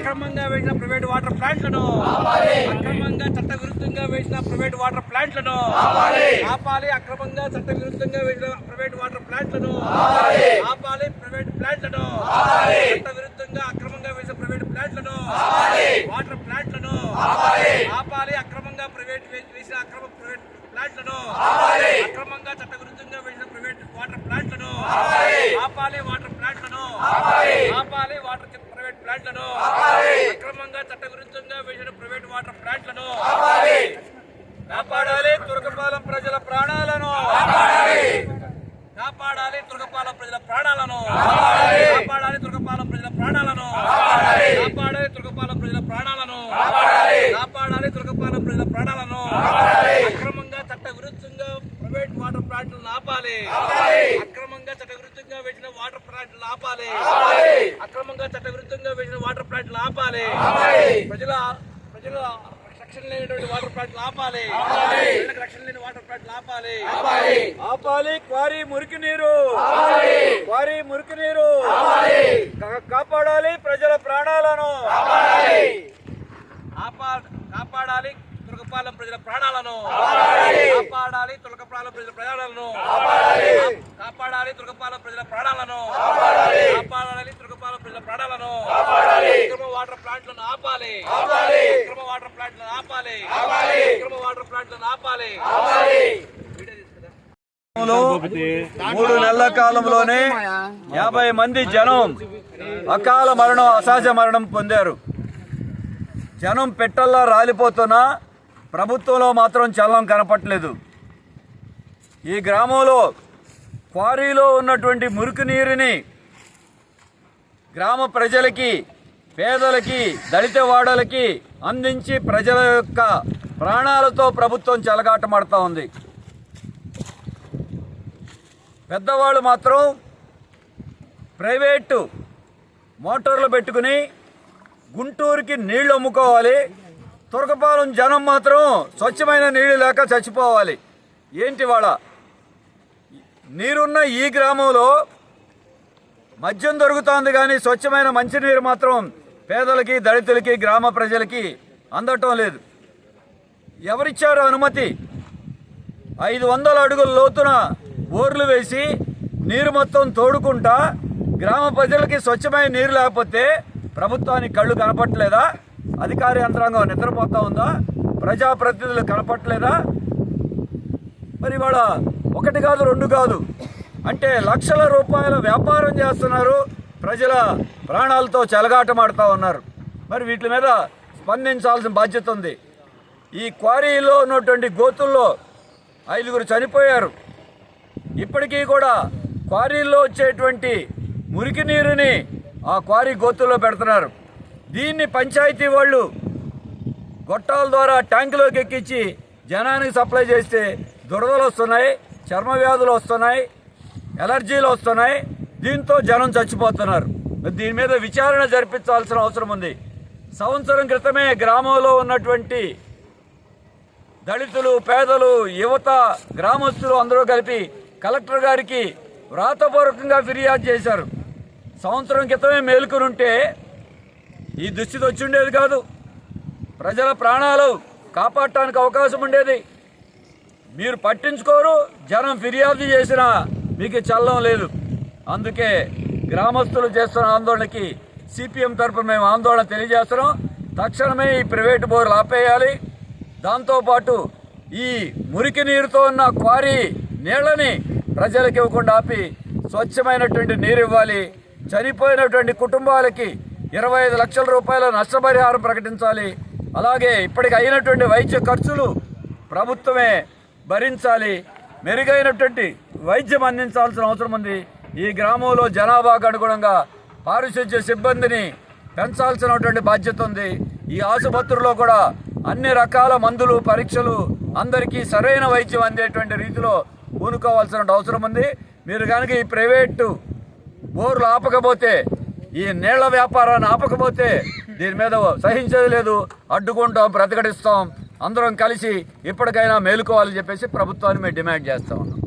అక్రమంగా వేసిన private water ప్లాంట్లను అక్రమంగా చట్ట విరుద్ధంగా వేసిన ప్రైవేట్ వాటర్ ప్లాంట్లను ఆపాలి అక్రమంగా చట్ట విరుద్ధంగా వేసిన ప్రైవేట్ వాటర్ ప్లాంట్లను ఆపాలి ప్రైవేట్ ప్లాంట్లను చట్ట విరుద్ధంగా అక్రమంగా వేసిన ప్రైవేట్ ప్లాంట్లను వాటర్ ప్లాంట్లను ఆపాలి అక్రమంగా ప్రైవేట్ వేసిన అక్రమ ప్రైవేట్ ప్లాంట్లను అక్రమంగా చట్ట విరుద్ధంగా వేసిన ప్రైవేట్ వాటర్ ప్లాంట్లను ఆపాలి వాటర్ ప్లాంట్లను ఆపాలి వాటర్ చ- ప్రైవేట్ ప్లాంట్లను అక్రమంగా చట్ట విరుద్ధంగా వేసిన ప్రైవేట్ వాటర్ ప్లాంట్లను కాపాడాలి తురకపాలెం ప్రజల ప్రాణాలను కాపాడాలి తురకపాలెం ప్రజల ప్రాణాలను కాపాడాలి తురకపాలెం ప్రజల ప్రాణాలను తురకపాలెం ప్రజల ప్రాణాలను కాపాడాలి. తురకపాలెం ప్రజల ప్రాణాలను అక్రమంగా చట్ట విరుద్ధంగా ప్రైవేట్ వాటర్ ప్లాంట్లను ఆపాలి అక్రమంగా చట్ట విరుద్ధంగా వేసిన వాటర్ ప్లాంట్లను ఆపాలి అక్రమంగా చట్ట విరుద్ధంగా వేసిన వాటర్ ప్లాంట్లను ఆపాలి ప్రజల ప్రజల రక్షణ లేనటువంటి వాటర్ ప్లాంట్లు ఆపాలి రక్షణ లేని వాటర్ ప్లాంట్లు ఆపాలి ఆపాలి క్వారీ మురికి నీరు. క్వారీ మురికి నీరు. కాపాడాలి ప్రజల ప్రాణాలను. కాపాడాలి. తులకపాలెం ప్రజల ప్రాణాలను. కాపాడాలి. తులకపాలెం ప్రజల ప్రాణాలను. కాపాడాలి. తులకపాలెం ప్రజల ప్రాణాలను. కాపాడాలి. తులకపాలెం ప్రజల ప్రాణాలను. వాటర్ ప్లాంట్లను ఆపాలి. వాటర్ ప్లాంట్లను ఆపాలి. అక్రమ వాటర్ ప్లాంట్లను ఆపాలి. మూడు నెలల కాలంలోనే యాభై మంది జనం అకాల మరణం అసహజ మరణం పొందారు. జనం పెట్టల్లా రాలిపోతున్నా ప్రభుత్వంలో మాత్రం చలనం కనపట్లేదు. ఈ గ్రామంలో క్వారీలో ఉన్నటువంటి మురికి నీరుని గ్రామ ప్రజలకి పేదలకి దళిత వాడలకి అందించి ప్రజల యొక్క ప్రాణాలతో ప్రభుత్వం చెలగాటమాడుతూ ఉంది. పెద్దవాళ్ళు మాత్రం ప్రైవేటు మోటార్లు పెట్టుకుని గుంటూరుకి నీళ్ళు అమ్ముకోవాలి. తురకపాలెం జనం మాత్రం స్వచ్ఛమైన నీళ్ళు లేక చచ్చిపోవాలి. ఏంటి వాళ్ళ? నీరున్న ఈ గ్రామంలో మద్యం దొరుకుతోంది కానీ స్వచ్ఛమైన మంచినీరు మాత్రం పేదలకి దళితులకి గ్రామ ప్రజలకి అందటం లేదు. ఎవరిచ్చారు అనుమతి? ఐదు వందల అడుగుల లోతున బోర్లు వేసి నీరు మొత్తం తోడుకుంటా గ్రామ ప్రజలకి స్వచ్ఛమైన నీరు లేకపోతే ప్రభుత్వానికి కళ్ళు కనపట్లేదా అధికార యంత్రాంగం నిద్రపోతా ఉందా? ప్రజాప్రతినిధులు కనపట్లేదా మరి ఇవాళ ఒకటి కాదు రెండు కాదు. అంటే లక్షల రూపాయల వ్యాపారం చేస్తున్నారు ప్రజల ప్రాణాలతో చెలగాటమాడుతూ ఉన్నారు. మరి వీటి మీద స్పందించాల్సిన బాధ్యత ఉంది. ఈ క్వారీలో ఉన్నటువంటి గోతుల్లో ఐదుగురు చనిపోయారు. ఇప్పటికీ కూడా క్వారీల్లో వచ్చేటువంటి మురికి నీరుని ఆ క్వారీ గోతుల్లో పెడుతున్నారు. దీన్ని పంచాయతీ వాళ్ళు గొట్టాల ద్వారా ట్యాంకులోకి ఎక్కించి జనానికి సప్లై చేస్తే దురదలు వస్తున్నాయి చర్మ వ్యాధులు వస్తున్నాయి ఎలర్జీలు వస్తున్నాయి. దీంతో జనం చచ్చిపోతున్నారు. దీని మీద విచారణ జరిపించాల్సిన అవసరం ఉంది. సంవత్సరం క్రితమే గ్రామంలో ఉన్నటువంటి దళితులు పేదలు యువత గ్రామస్తులు అందరూ కలిపి కలెక్టర్ గారికి వ్రాతపూర్వకంగా ఫిర్యాదు చేశారు. సంవత్సరం క్రితమే మేలుకునుంటే ఈ దుస్థితి వచ్చి ఉండేది కాదు. ప్రజల ప్రాణాలు కాపాడటానికి అవకాశం ఉండేది. మీరు పట్టించుకోరు జనం ఫిర్యాదు చేసినా మీకు చల్లం లేదు. అందుకే గ్రామస్తులు చేస్తున్న ఆందోళనకి సిపిఎం తరపున మేము ఆందోళన తెలియజేస్తున్నాం. తక్షణమే ఈ ప్రైవేటు బోర్లు ఆపేయాలి. దాంతోపాటు ఈ మురికి నీరుతో ఉన్న క్వారీ నీళ్ళని ప్రజలకు ఇవ్వకుండా ఆపి స్వచ్ఛమైనటువంటి నీరు ఇవ్వాలి. చనిపోయినటువంటి కుటుంబాలకి ఇరవై ఐదు లక్షల రూపాయల నష్టపరిహారం ప్రకటించాలి. అలాగే ఇప్పటికి అయినటువంటి వైద్య ఖర్చులు ప్రభుత్వమే భరించాలి. మెరుగైనటువంటి వైద్యం అందించాల్సిన అవసరం ఉంది. ఈ గ్రామంలో జనాభాకు అనుగుణంగా పారిశుద్ధ్య సిబ్బందిని పెంచాల్సినటువంటి బాధ్యత ఉంది. ఈ ఆసుపత్రిలో కూడా అన్ని రకాల మందులు పరీక్షలు అందరికీ సరైన వైద్యం అందేటువంటి రీతిలో పూనుకోవాల్సిన అవసరం ఉంది. మీరు కనుక ఈ ప్రైవేటు బోర్లు ఆపకపోతే ఈ నీళ్ళ వ్యాపారాన్ని ఆపకపోతే దీని మీద సహించేది లేదు. అడ్డుకుంటాం ప్రతిఘటిస్తాం. అందరం కలిసి ఇప్పటికైనా మేలుకోవాలని చెప్పేసి ప్రభుత్వాన్ని మేము డిమాండ్ చేస్తా. ఉన్నాం